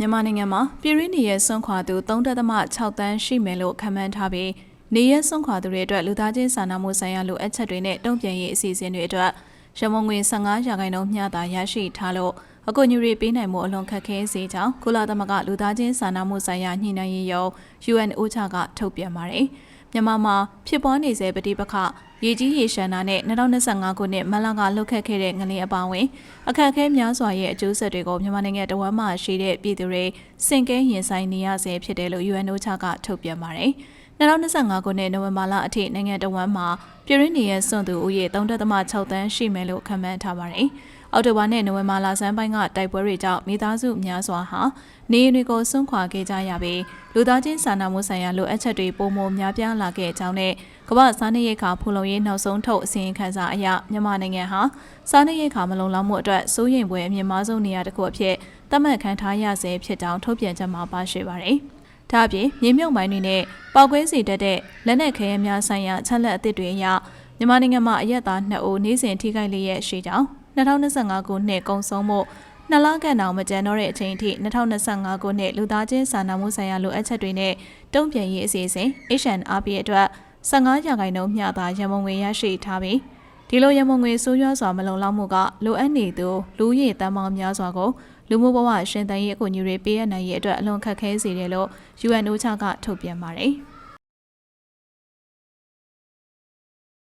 မြန်မာနိုင်ငံမှာပြည်ရင်းနေရဲ့ဆွန့်ခွာသူ3.6တန်းရှိမယ်လို့ခန့်မှန်းထားပြီးနေရဲ့ဆွန့်ခွာသူတွေအတွက်လူသားချင်းစာနာမှုဆိုင်ရာလိုအပ်ချက်တွေနဲ့တုံ့ပြန်ရေးအစီအစဉ်တွေအတွက်ရမုံငွေ15ရာခိုင်နှုန်းမျှတာရရှိထားလို့အကူအညီတွေပေးနိုင်မှုအလွန်ခက်ခဲစေကြောင်းကုလသမဂ္ဂလူသားချင်းစာနာမှုဆိုင်ရာညှိနှိုင်းရေးရုံး UNOCHA ကထုတ်ပြန်ပါတယ်။ မြန်မာမှာဖြစ်ပွားနေစေပဋိပက္ခရေကြီးရေရှမ်းတာနဲ့2025ခုနှစ်မတ်လကလှုပ်ခတ်ခဲ့တဲ့ငလျင်အပါအဝင်အခက်အခဲများစွာရဲ့အကျိုးဆက်တွေကိုမြန်မာနိုင်ငံတဝမ်းမှာရှိတဲ့ပြည်သူတွေစင်ကဲရင်ဆိုင်နေရဆဲဖြစ်တယ်လို့ UNOCHA ကထုတ်ပြန်ပါတယ်။ 2025ခုနှစ်နိုဝင်ဘာလအထိနိုင်ငံတော်ဝန်မှာပြည်ရင်းနေရစွန့်သူဦးရေ3.6တန်းရှိမယ်လို့ခန့်မှန်းထားပါတယ်။အော်တိုဘာနဲ့နိုဝင်ဘာလဆန်းပိုင်းကတိုက်ပွဲတွေကြောင့်မိသားစုများစွာဟာနေအိမ်တွေကိုဆွန့်ခွာခဲ့ကြရပြီးလူသားချင်းစာနာမှုဆိုင်ရာလိုအပ်ချက်တွေပုံမများပြားလာခဲ့ကြောင်းနဲ့ကမ္ဘာစားနပ်ရိက္ခာဖူလုံရေးနောက်ဆုံးထုတ်အစီရင်ခံစာအရမြန်မာနိုင်ငံဟာစားနပ်ရိက္ခာမလုံလောက်မှုအတွက်စိုးရိမ်ပွဲအမြင့်မားဆုံးနေရာတစ်ခုအဖြစ်သတ်မှတ်ခံထားရဆဲဖြစ်ကြောင်းထုတ်ပြန်ချက်မှာပါရှိပါတယ်။ ဒါ့အပြင်မြေမြုပ်မိုင်းတွေနဲ့ပောက်ကွဲစေတတ်တဲ့လက်နက်ခဲယမ်းများဆိုင်ရာချက်လက်အသစ်တွေအရမြန်မာနိုင်ငံမှာအရက်သား2ဦးနေစဉ်ထိခိုက်လျက်ရှိကြောင်း2025ခုနှစ်ကုန်ဆုံးမှုနှစ်လကန်တောင်မကျန်တော့တဲ့အချိန်အထိ2025ခုနှစ်လူသားချင်းစာနာမှုဆိုင်ရာလိုအပ်ချက်တွေနဲ့တုံ့ပြန်ရေးအစီအစဉ် HNRP အတွက်15ရာခိုင်နှုန်းမျှသာရန်ပုံငွေရရှိထားပြီး ဒီလိုရန်ပုံငွေဆိုးရွားစွာမလုံလောက်မှုကလိုအပ်နေသူလူရည်တမ်းပေါင်းများစွာကိုလူမှုဘဝရှင်သန်ရေးအကူအညီတွေပေးအပ်နိုင်ရေးအတွက်အလွန်ခက်ခဲစေတယ်လို့ UNOCHA ကထုတ်ပြန်ပါတယ်။